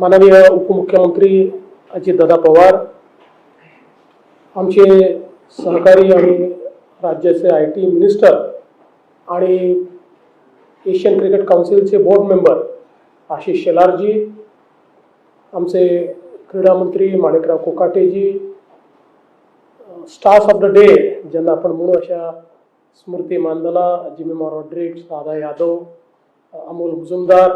माननीय उपमुख्यमंत्री अजितदादा पवार आमचे सहकारी आणि राज्याचे आय टी मिनिस्टर आणि एशियन क्रिकेट काउन्सिलचे बोर्ड मेंबर आशिष शेलारजी आमचे क्रीडा मंत्री Manikrao Kokateji stars of the day ज्यांना आपण म्हणू अशा स्मृती मानदला जिमिमा रॉड्रिक्स राधा यादव अमोल मुजुमदार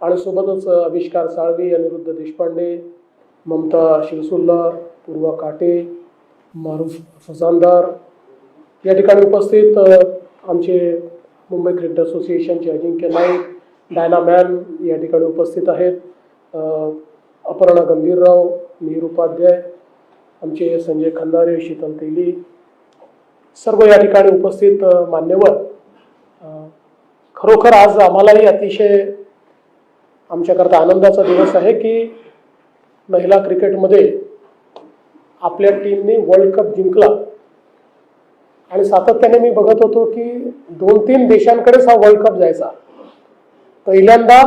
आणि सोबतच आविष्कार साळवी अनिरुद्ध देशपांडे ममता शिरसुल्ला पूर्वा काटे मारुफ फजानदार या ठिकाणी उपस्थित आमचे मुंबई क्रिकेट असोसिएशनचे अजिंक्य नाईक डायनामॅन या ठिकाणी उपस्थित आहेत. अपर्णा गंभीरराव मिहीर उपाध्याय आमचे संजय खंदारे शीतल तेली सर्व या ठिकाणी उपस्थित मान्यवर. खरोखर आज आम्हालाही अतिशय आमच्याकरता आनंदाचा दिवस आहे की महिला क्रिकेटमध्ये आपल्या टीमने वर्ल्ड कप जिंकला. आणि सातत्याने मी बघत होतो की दोन तीन देशांकडेच हा वर्ल्ड कप जायचा. पहिल्यांदा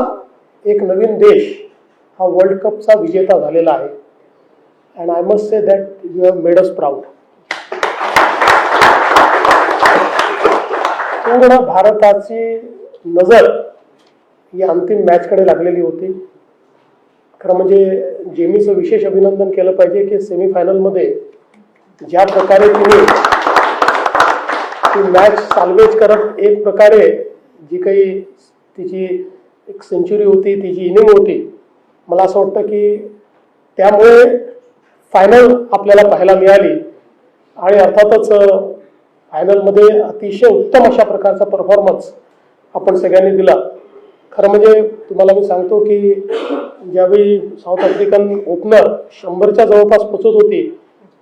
एक नवीन देश हा वर्ल्ड कपचा विजेता झालेला आहे. And I must say that you have made us proud पूर्ण भारताची नजर ही अंतिम मॅचकडे लागलेली होती. खरं म्हणजे जेमीचं विशेष अभिनंदन केलं पाहिजे की सेमीफायनलमध्ये ज्या प्रकारे तिने ती मॅच साल्वेज करत एक प्रकारे जी काही तिची एक सेंचुरी होती तिची इनिंग होती मला असं वाटतं की त्यामुळे फायनल आपल्याला पाहायला मिळाली. आणि अर्थातच फायनलमध्ये अतिशय उत्तम अशा प्रकारचा परफॉर्मन्स आपण सगळ्यांनी दिला. खरं म्हणजे तुम्हाला मी सांगतो की ज्यावेळी साऊथ आफ्रिकन ओपनर शंभरच्या जवळपास पोचत होती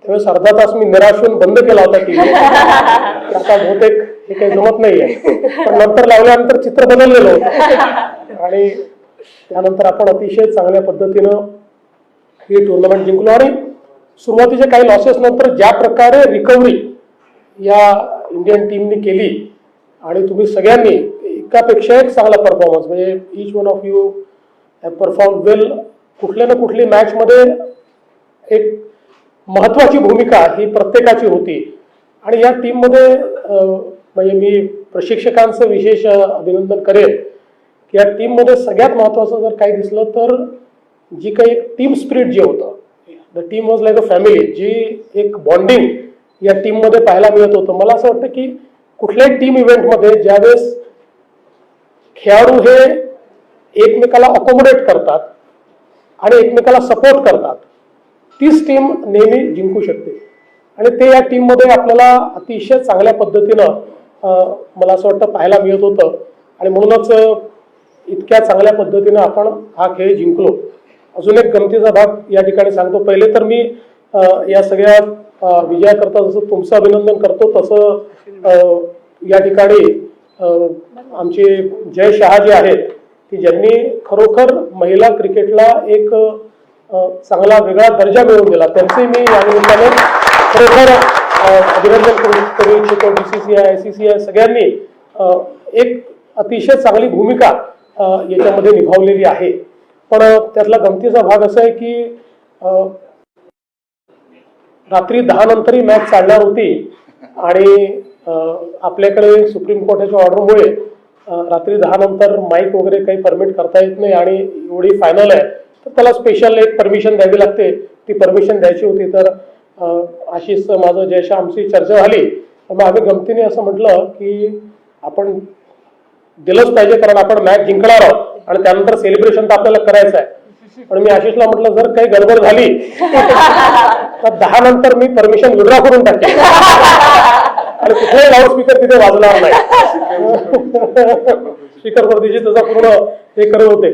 त्यावेळेस अर्धा तास मी निराश होऊन बंद केला होता टी आता बहुतेक हे काही जमत नाहीये. पण नंतर लावल्यानंतर चित्र बदललेलं होतं. आणि त्यानंतर आपण अतिशय चांगल्या पद्धतीनं ही टुर्नामेंट जिंकलो. आणि सुरुवातीचे काही लॉसेस नंतर ज्या प्रकारे रिकव्हरी या इंडियन टीमने केली आणि तुम्ही सगळ्यांनी एकापेक्षा एक चांगला परफॉर्मन्स म्हणजे each one of you have perform well कुठल्या ना कुठली मॅचमध्ये एक महत्वाची भूमिका ही प्रत्येकाची होती. आणि या टीममध्ये म्हणजे मी प्रशिक्षकांचं विशेष अभिनंदन करेन की या टीममध्ये सगळ्यात महत्त्वाचं जर काही दिसलं तर जी काही एक टीम स्पिरिट जे होतं the team was like a family जी एक बॉन्डिंग या टीममध्ये पाहायला मिळत होतं. मला असं वाटतं की कुठल्याही टीम इव्हेंटमध्ये ज्यावेळेस खेळाडू हे एकमेकाला अकोमोडेट करतात आणि एकमेकाला सपोर्ट करतात. तीच टीम नेहमी जिंकू शकते. आणि ते या टीममध्ये आपल्याला अतिशय चांगल्या पद्धतीनं मला असं वाटतं पाहायला मिळत होतं. आणि म्हणूनच इतक्या चांगल्या पद्धतीनं आपण हा खेळ जिंकलो. अजून एक गमतीचा भाग या ठिकाणी सांगतो. पहिले तर मी या सगळ्या विजयाकरता जसं तुमचं अभिनंदन करतो तसं या ठिकाणी आमचे जय शहा जे आहेत की ज्यांनी खरोखर महिला क्रिकेटला एक चांगला वेगळा दर्जा मिळवून दिला. त्यांचे मी या निमित्ताने खरोखर अभिनंदन करू इच्छितो. B C C I I C C I सगळ्यांनी एक अतिशय चांगली भूमिका याच्यामध्ये निभावलेली आहे. पण त्यातला गमतीचा भाग असा आहे की रात्री दहा नंतरही मॅच चालणार होती आणि आपल्याकडे सुप्रीम कोर्टाच्या ऑर्डरमुळे रात्री दहा नंतर माईक वगैरे काही परमिट करता येत नाही आणि एवढी फायनल आहे तर त्याला स्पेशल एक परमिशन द्यावी लागते. ती परमिशन द्यायची होती तर अं, आशिष माझं जयशा आमची चर्चा झाली तर मग आम्ही गमतीने असं म्हटलं की आपण दिलंच पाहिजे कारण आपण मॅच जिंकणार आहोत आणि त्यानंतर सेलिब्रेशन तर आपल्याला करायचं आहे. पण मी आशिषला म्हटलं जर काही गडबड झाली तर दहा नंतर मी परमिशन विड्रॉ करून टाकेन. आणि कुठलाही लाऊडस्पीकर तिथे वाजणार नाही. स्पीकर वरतीची त्याचा पूर्ण हे करत होते.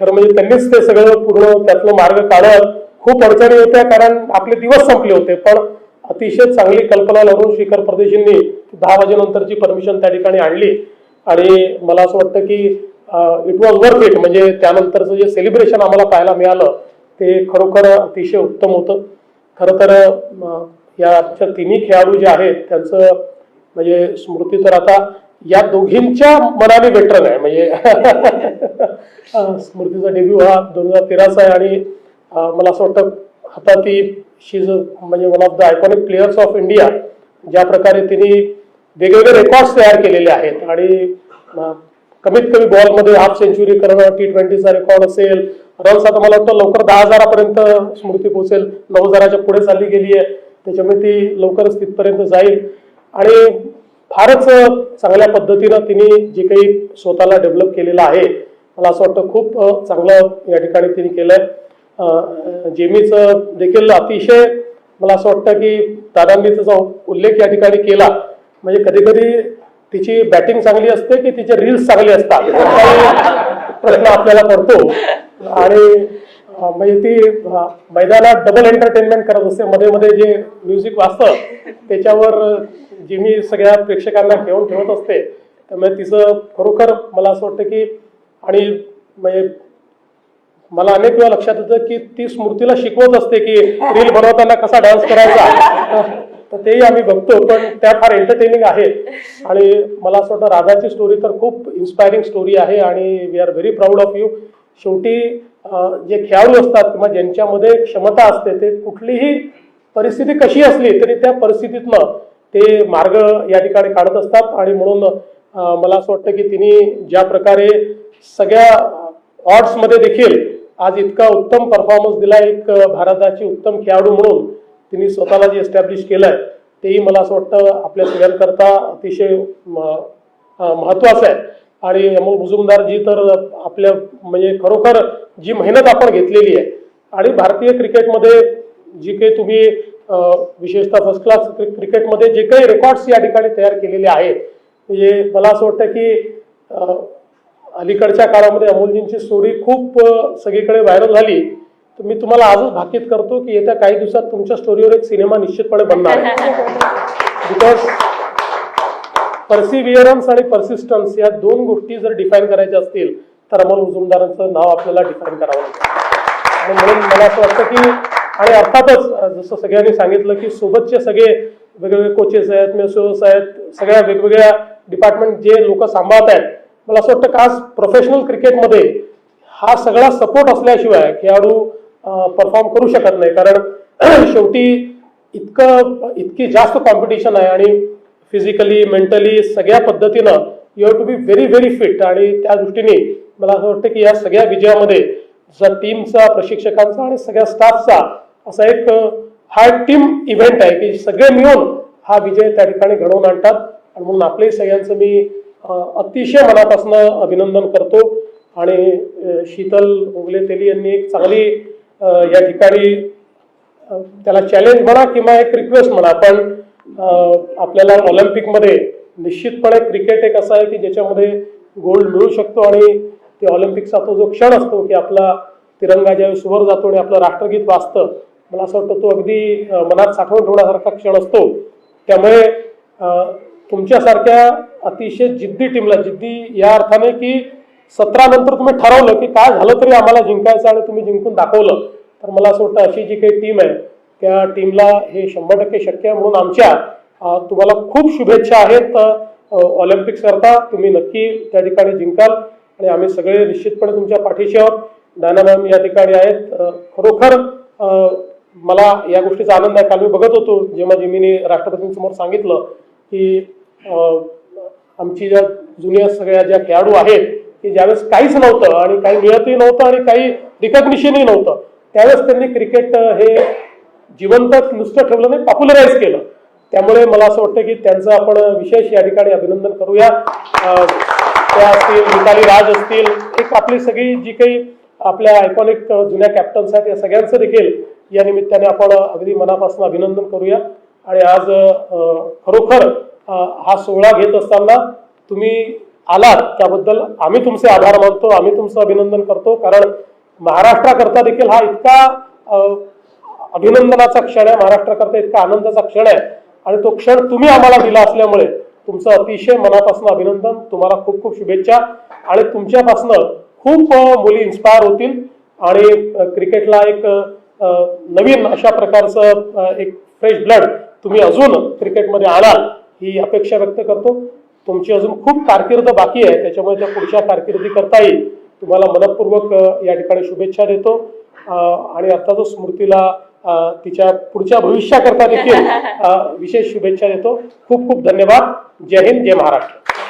खरं म्हणजे त्यांनीच ते सगळं पूर्ण त्यातलं मार्ग काढत खूप अडचणी होत्या कारण आपले दिवस संपले होते. पण अतिशय चांगली कल्पना लावून शिखर परदेशींनी दहा वाजेनंतरची परमिशन त्या ठिकाणी आणली. आणि मला असं वाटतं की इट वॉज वर्थ इट म्हणजे त्यानंतरचं जे सेलिब्रेशन आम्हाला पाहायला मिळालं ते खरोखर अतिशय उत्तम होतं. खरं तर या आमच्या तिन्ही खेळाडू जे आहेत त्यांचं म्हणजे स्मृती तर आता या दोघींच्या मनाने वेटरन आहे. म्हणजे स्मृतीचा डेब्यू हा दोन हजार तेराचा आहे आणि मला असं वाटतं आता ती शीज म्हणजे one of the iconic players of India ज्या प्रकारे तिने वेगवेगळे रेकॉर्ड्स तयार केलेले आहेत. आणि कमीत कमी बॉलमध्ये हाफ सेंचुरी करणं टी ट्वेंटीचा रेकॉर्ड असेल रन्स आता मला वाटतं लवकर दहा हजारापर्यंत स्मृती पोहोचेल. नऊ हजाराच्या पुढे चालली गेली आहे त्याच्यामुळे ती लवकरच तिथपर्यंत जाईल. आणि फारच चांगल्या पद्धतीनं तिने जे काही स्वतःला डेव्हलप केलेलं आहे मला असं वाटतं खूप चांगलं या ठिकाणी तिने केलंय. जेमीचं देखील अतिशय मला असं वाटतं की दादांनी त्याचा उल्लेख या ठिकाणी केला म्हणजे कधी कधी तिची बॅटिंग चांगली असते की तिचे रील्स चांगले असतात प्रश्न आपल्याला पडतो. आणि म्हणजे ती मैदानात डबल एंटरटेनमेंट करत असते. मध्ये मध्ये जे म्युझिक वाजतं त्याच्यावर जी मी सगळ्या प्रेक्षकांना घेऊन ठेवत असते त्यामुळे तिचं खरोखर मला असं वाटतं की आणि म्हणजे मला अनेक वेळा लक्षात येतं की ती स्मृतीला शिकवत असते की रील बनवताना कसा डान्स करायचा. तर तेही आम्ही बघतो पण त्या फार एंटरटेनिंग आहेत आणि मला असं वाटतं राधाची स्टोरी तर खूप इन्स्पायरिंग स्टोरी आहे आणि we are very proud of you शेवटी जे खेळाडू असतात किंवा ज्यांच्यामध्ये क्षमता असते ते कुठलीही परिस्थिती कशी असली तरी त्या परिस्थितीतनं ते मार्ग या ठिकाणी काढत असतात. आणि म्हणून मला असं वाटतं की तिने ज्या प्रकारे सगळ्या ऑड्समध्ये देखील आज इतका उत्तम परफॉर्मन्स दिला एक भारताची उत्तम खेळाडू म्हणून तिने स्वतःला जे एस्टॅब्लिश केलंय तेही मला असं वाटतं आपल्या सगळ्यांकरता अतिशय म- महत्वाचं आहे. आणि अमोल मुजुमदार जी तर आपल्या म्हणजे खरोखर जी मेहनत आपण घेतलेली आहे. आणि भारतीय क्रिकेटमध्ये जी काही तुम्ही विशेषतः फर्स्ट क्लास क्रिकेटमध्ये जे काही रेकॉर्ड्स या ठिकाणी तयार केलेले आहेत म्हणजे मला असं वाटतं की अलीकडच्या काळामध्ये अमोलजींची स्टोरी खूप सगळीकडे व्हायरल झाली. तर मी तुम्हाला आजच भाकीत करतो की येत्या काही दिवसात तुमच्या स्टोरीवर एक सिनेमा निश्चितपणे बनणार आहे. बिकॉज पर्सिव्हिअरन्स आणि पर्सिस्टन्स या दोन गोष्टी जर डिफाईन करायच्या असतील तर अमोल मुजुमदारांचं नाव आपल्याला डिफाईन करावं लागतं आणि म्हणून मला असं वाटतं की आणि अर्थातच जसं सगळ्यांनी सांगितलं की सोबतचे सगळे वेगवेगळे कोचेस आहेत मेसोस आहेत सगळ्या वेगवेगळ्या डिपार्टमेंट जे लोक सांभाळत आहेत मला असं वाटतं खास आज प्रोफेशनल क्रिकेटमध्ये हा सगळा सपोर्ट असल्याशिवाय खेळाडू परफॉर्म करू शकत नाही. कारण शेवटी इतकं इतकी जास्त कॉम्पिटिशन आहे आणि फिजिकली मेंटली सगळ्या पद्धतीनं you have to be very very fit आणि त्या दृष्टीने मला असं वाटतं की या सगळ्या विजयामध्ये जर टीमचा प्रशिक्षकांचा आणि सगळ्या स्टाफचा असा एक हा टीम इव्हेंट आहे की सगळे मिळून हा विजय त्या ठिकाणी घडवून आणतात. आणि म्हणून आपले सगळ्यांचं मी अतिशय मनापासून अभिनंदन करतो. आणि शीतल उगले तेली यांनी एक चांगली या ठिकाणी त्याला चॅलेंज म्हणा किंवा एक रिक्वेस्ट म्हणा पण आपल्याला ऑलिम्पिकमध्ये निश्चितपणे क्रिकेट एक असं आहे की ज्याच्यामध्ये गोल्ड मिळू शकतो आणि ते ऑलिम्पिकचा तो जो क्षण असतो की आपला तिरंगा ज्यावेळेस वर जातो आणि आपलं राष्ट्रगीत वाचतं मला असं वाटतं तो अगदी मनात साठवून ठेवण्यासारखा क्षण असतो. त्यामुळे तुमच्यासारख्या अतिशय जिद्दी टीमला जिद्दी या अर्थाने की सतरा नंतर तुम्ही ठरवलं की काय झालं तरी आम्हाला जिंकायचं आणि तुम्ही जिंकून दाखवलं. तर मला असं वाटतं अशी जी काही टीम आहे त्या टीमला हे शंभर टक्के शक्य आहे म्हणून आमच्या तुम्हाला खूप शुभेच्छा आहेत. ऑलिम्पिक्स करता तुम्ही नक्की त्या ठिकाणी जिंकाल. आणि आम्ही सगळे निश्चितपणे तुमच्या पाठीशी आहोत. डायना मॅम या ठिकाणी आहेत. खरोखर मला या गोष्टीचा आनंद आहे. काल मी बघत होतो जेव्हा जिमीने राष्ट्रपतींसमोर सांगितलं की आमची ज्या जुन्या सगळ्या ज्या खेळाडू आहेत की ज्यावेळेस काहीच नव्हतं आणि काही मिळतही नव्हतं आणि काही रिकग्निशनही नव्हतं त्यावेळेस त्यांनी क्रिकेट हे जिवंत नुसतं ठेवलं नाही पॉप्युलराईज केलं. त्यामुळे मला असं वाटतं की त्यांचं आपण विशेष या ठिकाणी अभिनंदन करूया. त्या असतील मिताली राज असतील एक आपली सगळी जी काही आपल्या आयकॉनिक जुन्या कॅप्टन्स आहेत या सगळ्यांचं देखील या निमित्ताने आपण अगदी मनापासून अभिनंदन करूया. आणि आज खरोखर हा सोहळा घेत असताना तुम्ही आलात त्याबद्दल आम्ही तुमचे आभार मानतो आम्ही तुमचं अभिनंदन करतो. कारण महाराष्ट्राकरता देखील हा इतका अभिनंदनाचा क्षण आहे महाराष्ट्राकरता इतका आनंदाचा क्षण आहे. आणि तो क्षण तुम्ही आम्हाला दिला असल्यामुळे तुमचं अतिशय मनापासून अभिनंदन. तुम्हाला खूप खूप शुभेच्छा. आणि तुमच्यापासनं खूप मुली इन्स्पायर होतील. आणि क्रिकेटला एक नवीन अशा प्रकारचं एक फ्रेश ब्लड तुम्ही अजून क्रिकेटमध्ये आणाल ही अपेक्षा व्यक्त करतो. तुमची अजून खूप कारकीर्द बाकी आहे. त्याच्यामुळे त्या पुढच्या कारकिर्दी करता येईल. तुम्हाला मनपूर्वक या ठिकाणी शुभेच्छा देतो. आणि आणि अर्थातच स्मृतीला तिच्या पुढच्या भविष्याकरता देखील विशेष शुभेच्छा देतो. खूप खूप धन्यवाद. जय हिंद जय महाराष्ट्र.